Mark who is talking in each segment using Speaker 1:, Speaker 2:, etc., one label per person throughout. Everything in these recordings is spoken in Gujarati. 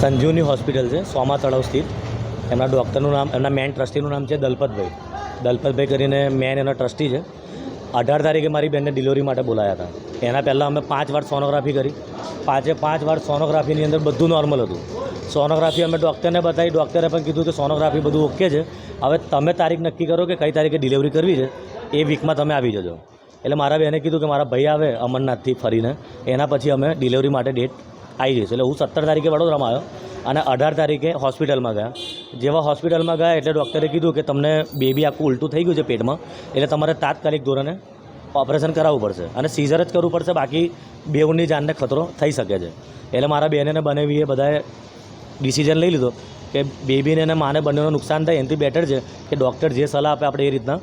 Speaker 1: સંજીવની હોસ્પિટલ છે, સોમા તળાવ સ્થિત. એમના ડૉક્ટરનું નામ, એમના મેન ટ્રસ્ટીનું નામ છે દલપતભાઈ. દલપતભાઈ કરીને મેન એના ટ્રસ્ટી છે. અઢાર તારીખે મારી બેનને ડિલિવરી માટે બોલાયા હતા. એના પહેલાં અમે પાંચ વાર સોનોગ્રાફી કરી. પાંચે પાંચ વાર સોનોગ્રાફીની અંદર બધું નોર્મલ હતું. સોનોગ્રાફી અમે ડૉક્ટરને બતાવી, ડૉક્ટરે પણ કીધું કે સોનોગ્રાફી બધું ઓકે છે. હવે તમે તારીખ નક્કી કરો કે કઈ તારીખે ડિલિવરી કરવી છે, એ વીકમાં તમે આવી જજો. એટલે મારા બેને કીધું કે મારા ભાઈ આવે અમરનાથથી ફરીને. એના પછી અમે ડિલિવરી માટે ડેટ આવી જઈશું. એટલે હું સત્તર તારીખે વડોદરામાં આવ્યો અને અઢાર તારીખે હોસ્પિટલમાં ગયા. જેવા હોસ્પિટલમાં ગયા એટલે ડૉક્ટરે કીધું કે તમને બેબી આખું ઉલટું થઈ ગયું છે પેટમાં, એટલે તમારે તાત્કાલિક ધોરણે ઓપરેશન કરાવવું પડશે અને સીઝર જ કરવું પડશે, બાકી બેઉની જાનને ખતરો થઈ શકે છે. એટલે મારા બહેનને બનાવીએ બધાએ ડિસિઝન લઈ લીધો કે બેબીને અને માને બંનેનું નુકસાન થાય, એનાથી બેટર છે કે ડૉક્ટર જે સલાહ આપે આપણે એ રીતના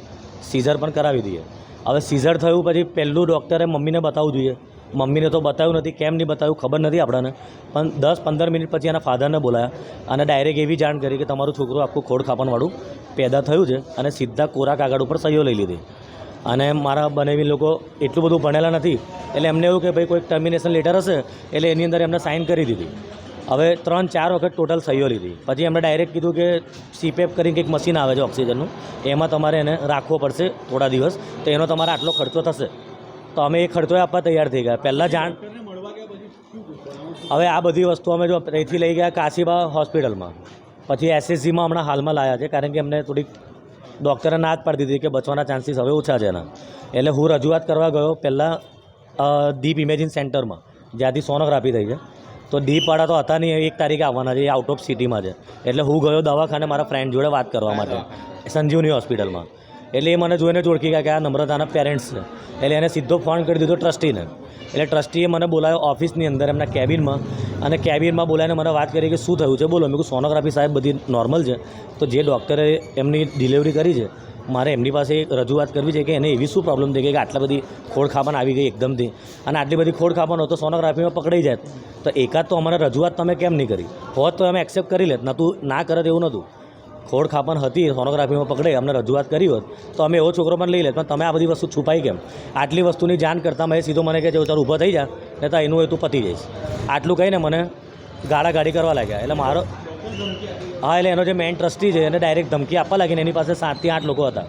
Speaker 1: સીઝર પણ કરાવી દઈએ. હવે સીઝર થયું પછી પહેલું ડૉક્ટરે મમ્મીને બતાવવું જોઈએ. મમ્મીને તો બતાવ્યું નથી, કેમ નહીં બતાવ્યું ખબર નથી આપણને. પણ દસ પંદર મિનિટ પછી એના ફાધરને બોલાયા અને ડાયરેક્ટ એવી જાણ કરી કે તમારું છોકરું આખું ખોડ ખાપણવાળું પેદા થયું છે અને સીધા કોરા કાગળ ઉપર સહીઓ લઈ લીધી. અને મારા બનેવી લોકો એટલું બધું ભણેલા નથી. એટલે એમને એવું કે ભાઈ કોઈ ટર્મિનેશન લેટર હશે, એટલે એની અંદર એમને સાઇન કરી દીધી. હવે ત્રણ, ચાર વખત ટોટલ સહીઓ લીધી. પછી એમણે ડાયરેક્ટ કીધું કે સીપેપ કરીને કંઈક મશીન આવે છે ઓક્સિજનનું એમાં તમારે એને રાખવો પડશે થોડા દિવસ. તો એનો તમારે આટલો ખર્ચો થશે. તો અમે એ ખર્ચો આપવા તૈયાર થઈ ગયા. પહેલાં જાણ હવે આ બધી વસ્તુ અમે જો અહીંથી લઈ ગયા કાશીબા હોસ્પિટલમાં. પછી એસએસજીમાં હમણાં હાલમાં લાયા છે, કારણ કે એમને થોડીક ડૉક્ટરે ના જ પાડી દીધી કે બચવાના ચાન્સીસ હવે ઓછા છે એના. એટલે હું રજૂઆત કરવા ગયો પહેલાં દીપ ઇમેજિંગ સેન્ટરમાં જ્યાંથી સોનોગ્રાફી થઈ છે. તો દીપવાળા તો હતા નહીં, એક તારીખે આવવાના છે, એ આઉટ ઓફ સિટીમાં છે. એટલે હું ગયો દવાખાને મારા ફ્રેન્ડ જોડે વાત કરવા માટે, સંજીવની હોસ્પિટલમાં એટલે એ મને જોઈને જ ઓળખી ગયા કે આ નમ્રતાના પેરેન્ટ્સ છે. એટલે એને સીધો ફોન કરી દીધો ટ્રસ્ટીને. એટલે ટ્રસ્ટીએ મને બોલાવ્યો ઓફિસની અંદર, એમના કેબિનમાં અને કેબિનમાં બોલાવીને મને વાત કરી કે શું થયું છે, બોલો. મેં કહ્યું સોનોગ્રાફી સાહેબ બધી નોર્મલ છે. તો જે ડૉક્ટરે એમની ડિલિવરી કરી છે મારે એમની પાસે રજૂઆત કરવી છે કે એને એવી શું પ્રોબ્લેમ થઈ ગઈ કે આટલા બધી ખોડ ખાપણ આવી ગઈ એકદમથી. અને આટલી બધી ખોડ ખાપણ હોય તો સોનોગ્રાફીમાં પકડાઈ જાય તો એકાદ તો અમારે રજૂઆત તમે કેમ નહીં કરી? હોત તો અમે એક્સેપ્ટ કરી લેત, નતું, ના કરે એવું નહોતું ખોડ ખાપણ હતી, સોનોગ્રાફીમાં પકડે અમને રજૂઆત કરી હોત, તો અમે એવો છોકરો પણ લઈ લેત. પણ તમે આ બધી વસ્તુ છુપાઈ કેમ? આટલી વસ્તુની જાણ કરતાં મેં સીધો મને કહે છે તારું ઊભો થઈ જા ને તો એનું એ તું પતી જઈશ. આટલું કહીને મને ગાળા ગાડી કરવા લાગ્યા. એટલે મારો હા, એટલે એનો જે મેઇન ટ્રસ્ટી છે, એને ડાયરેક્ટ ધમકી આપવા લાગીને એની પાસે સાતથી આઠ લોકો હતા.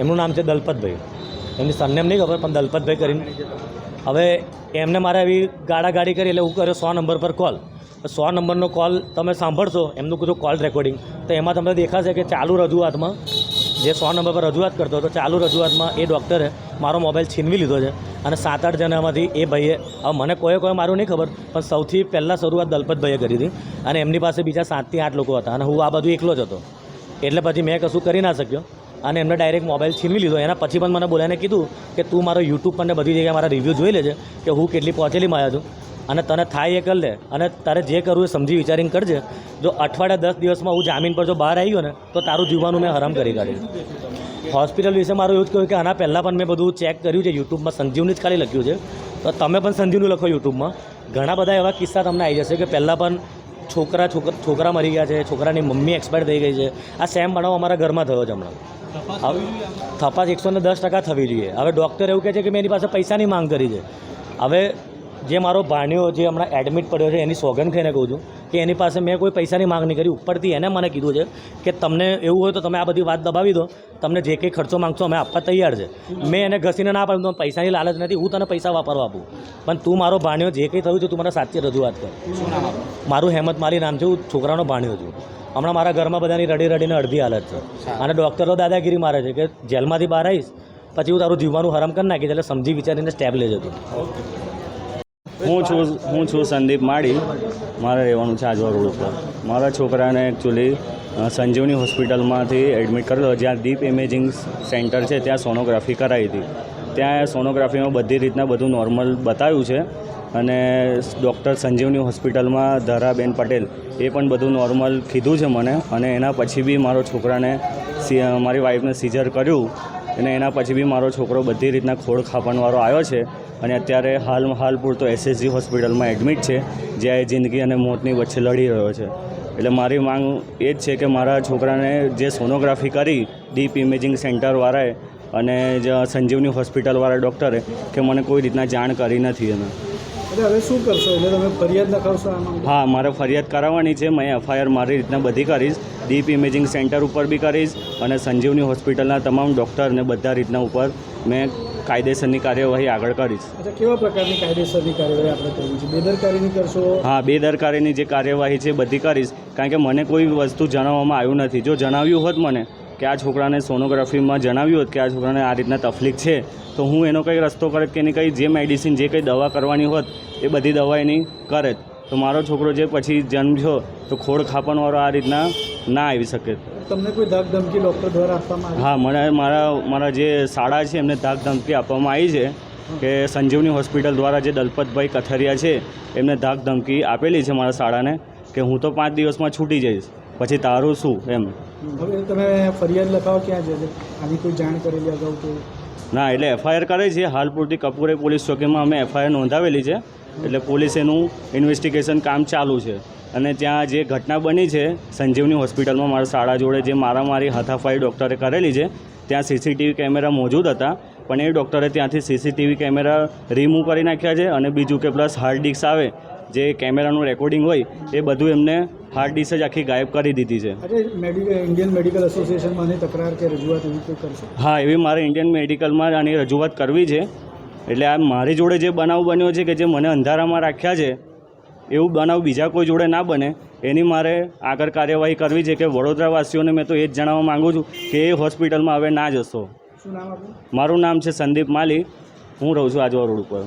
Speaker 1: એમનું નામ છે દલપતભાઈ. એમની સરનેમ નહીં ખબર, પણ દલપતભાઈ કરીને. હવે એમને મારે આવી ગાડા ગાડી કરી, એટલે હું કર્યો સો નંબર પર કોલ સો નંબરનો કોલ તમે સાંભળશો, એમનું કીધું કોલ રેકોર્ડિંગ તો એમાં તમને દેખાશે કે ચાલુ રજૂઆતમાં, જે સો નંબર પર રજૂઆત કરતો હતો, ચાલુ રજૂઆતમાં એ ડૉક્ટરે મારો મોબાઈલ છીનવી લીધો છે અને સાત આઠ જણામાંથી એ ભાઈએ, હવે મને કોઈ કોઈ મારું નહીં ખબર, પણ સૌથી પહેલાં શરૂઆત દલપતભાઈએ કરી હતી અને એમની પાસે બીજા સાતથી આઠ લોકો હતા અને હું આ બધું એકલો જ હતો. એટલે પછી મેં કશું કરી ના શક્યો અને એમને ડાયરેક્ટ મોબાઈલ છીનવી લીધો. એના પછી પણ મને બોલાને કીધું કે તું મારો યુટ્યુબ પર બધી જગ્યાએ મારા રિવ્યૂ જોઈ લેજે કે હું કેટલી પહોંચેલી માયા છું. અને તને થાય એ કરી લે અને તારે જે કરવું એ સમજી વિચારીને કરજે. જો અઠવાડિયા દસ દિવસમાં હું જામીન પર જો બહાર આવ્યો ને, તો તારું જીવવાનું મેં હરામ કરી કાઢ્યું. હોસ્પિટલ વિશે મારું એવું જ કહ્યું કે આના પહેલાં પણ મેં બધું ચેક કર્યું છે યુટ્યુબમાં સંજીવની જ ખાલી લખ્યું છે. તો તમે પણ સંજીવનું લખો યુટ્યુબમાં. ઘણા બધા એવા કિસ્સા તમને આવી જશે કે પહેલાં પણ છોકરા છોકરા છોકરા મરી ગયા છે છોકરાની મમ્મી એક્સપાયર થઈ ગઈ છે. આ સેમ બનાવ અમારા ઘરમાં થયો છે હમણાં. હવે તપાસ એકસો ને દસ ટકા થવી જોઈએ. હવે ડૉક્ટર એવું કહે છે કે મેં એની પાસે પૈસાની માંગ કરી છે. હવે જે મારો ભાણિયો જે હમણાં એડમિટ પડ્યો છે એની સોગન ખાઈને કહું છું કે એની પાસે મેં કોઈ પૈસાની માંગ નહીં કરી. ઉપરથી એને મને કીધું છે કે તમને એવું હોય તો તમે આ બધી વાત દબાવી દો. તમને જે કંઈ ખર્ચો માંગશો અમે આપવા તૈયાર છે. મેં એને ઘસીને ના પાડ્યું તો પૈસાની લાલચ નથી. હું તને પૈસા વાપરવા આપું. પણ તું મારો ભાણિયો જે કંઈ થયું છે તું મને સાચી રજૂઆત કર? મારું હેમત મારી નામ છે. હું છોકરાનો ભાણ્યો છું. હમણાં મારા ઘરમાં બધાની રડી રડીને અડધી હાલત છે. અને ડૉક્ટરો દાદાગીરી મારે છે કે જેલમાંથી બહાર આવીશ પછી હું તારું જીવવાનું હરામ કરી નાખીશ એટલે સમજી વિચારીને સ્ટેપ લેજો તું
Speaker 2: હું છું હું છું સંદીપ માળી. મારે રહેવાનું છે આજવા રોડ ઉપર મારા છોકરાને એકચ્યુઅલી સંજીવની હોસ્પિટલમાંથી એડમિટ કરેલો. જ્યાં દીપ ઇમેજિંગ સેન્ટર છે, ત્યાં સોનોગ્રાફી કરાવી હતી. ત્યાં સોનોગ્રાફીમાં બધી રીતના બધું નોર્મલ બતાવ્યું છે. અને ડૉક્ટર સંજીવની હોસ્પિટલમાં ધરાબેન પટેલ એ પણ બધું નોર્મલ કીધું છે મને. અને એના પછી બી મારો છોકરાને મારી વાઈફને સિઝર કર્યું. અને એના પછી બી મારો છોકરો બધી રીતના ખોળ ખાપણવાળો આવ્યો છે. અને અત્યારે હાલ હાલ પૂરતો એસએસજી હોસ્પિટલમાં એડમિટ છે જ્યાં એ જિંદગી અને મોતની વચ્ચે લડી રહ્યો છે. એટલે મારી માંગ એ જ છે કે મારા છોકરાને જે સોનોગ્રાફી કરી ડીપ ઇમેજિંગ સેન્ટરવાળાએ અને જે સંજીવની હોસ્પિટલવાળા ડૉક્ટરે કે મને કોઈ રીતના જાણ કરી નથી એને
Speaker 3: હવે શું કરશો? એટલે તમે ફરિયાદ લખાવશો
Speaker 2: હા મારે ફરિયાદ કરાવવાની છે. મેં એફઆઈઆર મારી રીતના બધી કરીશ. ડીપ ઇમેજિંગ સેન્ટર ઉપર બી કરીશ અને સંજીવની હોસ્પિટલના તમામ ડૉક્ટરને બધા રીતના ઉપર મેં કાયદેસરની કાર્યવાહી આગળ કરીશ.
Speaker 3: અચ્છા કેવા પ્રકારની કાયદેસરની કાર્યવાહી આપણે કરવી છે? બેદરકારીની કરશો?
Speaker 2: હા બેદરકારીની જે કાર્યવાહી છે એ બધી કરીશ. કારણ કે મને કોઈ વસ્તુ જણાવવામાં આવ્યું નથી. જો જણાવ્યું હોત મને કે આ છોકરાને સોનોગ્રાફીમાં જણાવ્યું હોત કે આ છોકરાને આ રીતના તકલીફ છે તો હું એનો કંઈ રસ્તો કરત કે એની કંઈ જે મેડિસિન જે કંઈ દવા કરવાની હોત એ બધી દવા એની કરે. તો મારો છોકરો જે પછી જન્મ્યો તો ખોડ ખાપણવાળો આ રીતના ના આવી શકે.
Speaker 3: તમને કોઈ ધાક ધમકી ડૉક્ટર દ્વારા આપવામાં
Speaker 2: હા મને મારા મારા જે શાળા છે એમને ધાક ધમકી આપવામાં આવી છે કે સંજીવની હોસ્પિટલ દ્વારા જે દલપતભાઈ કથરિયા છે એમને ધાક ધમકી આપેલી છે મારા શાળાને કે હું તો પાંચ દિવસમાં છૂટી જઈશ પછી તારું શું એમ.
Speaker 3: હવે તમે ફરિયાદ લખાવો ક્યાં જશે આની કોઈ જાણ કરેલી અગાઉ તો
Speaker 2: ના એટલે એફઆઈઆર કરે છે. હાલ પૂરતી કપૂરે પોલીસ ચોકીમાં અમે એફઆઈઆર નોંધાવેલી છે. એટલે પોલીસ એનું ઇન્વેસ્ટિગેશન કામ ચાલુ છે. અને ત્યાં જે ઘટના બની છે સંજીવની હોસ્પિટલમાં મારા શાળા જોડે જે મારામારી હાથાફાઈ ડૉક્ટરે કરેલી છે ત્યાં સીસીટીવી કેમેરા મોજૂદ હતા પણ એ ડૉક્ટરે ત્યાંથી સીસીટીવી કેમેરા રિમૂવ કરી નાખ્યા છે અને બીજું કે પ્લસ હાર્ડ ડિસ્ક આવે જે કેમેરાનું રેકોર્ડિંગ હોય એ બધું એમને હાર્ડ ડિસ્ક જ આખી ગાયબ કરી દીધી છે.
Speaker 3: ઇન્ડિયન મેડિકલ એસોસિએશનમાં તકરાર કે રજૂઆત એવી કરશે?
Speaker 2: હા એવી મારે ઇન્ડિયન મેડિકલમાં આની રજૂઆત કરવી છે. એટલે આ મારી જોડે જે બનાવ બન્યો છે કે જે મને અંધારામાં રાખ્યા છે એવું બનાવ બીજા કોઈ જોડે ના બને. એની મારે આગળ કાર્યવાહી કરવી છે કે વડોદરાવાસીઓને મેં તો એ જ જણાવવા માગું છું કે એ હોસ્પિટલમાં હવે ના જશો. મારું નામ છે સંદીપ માલી. હું રહું છું આજવા રોડ ઉપર.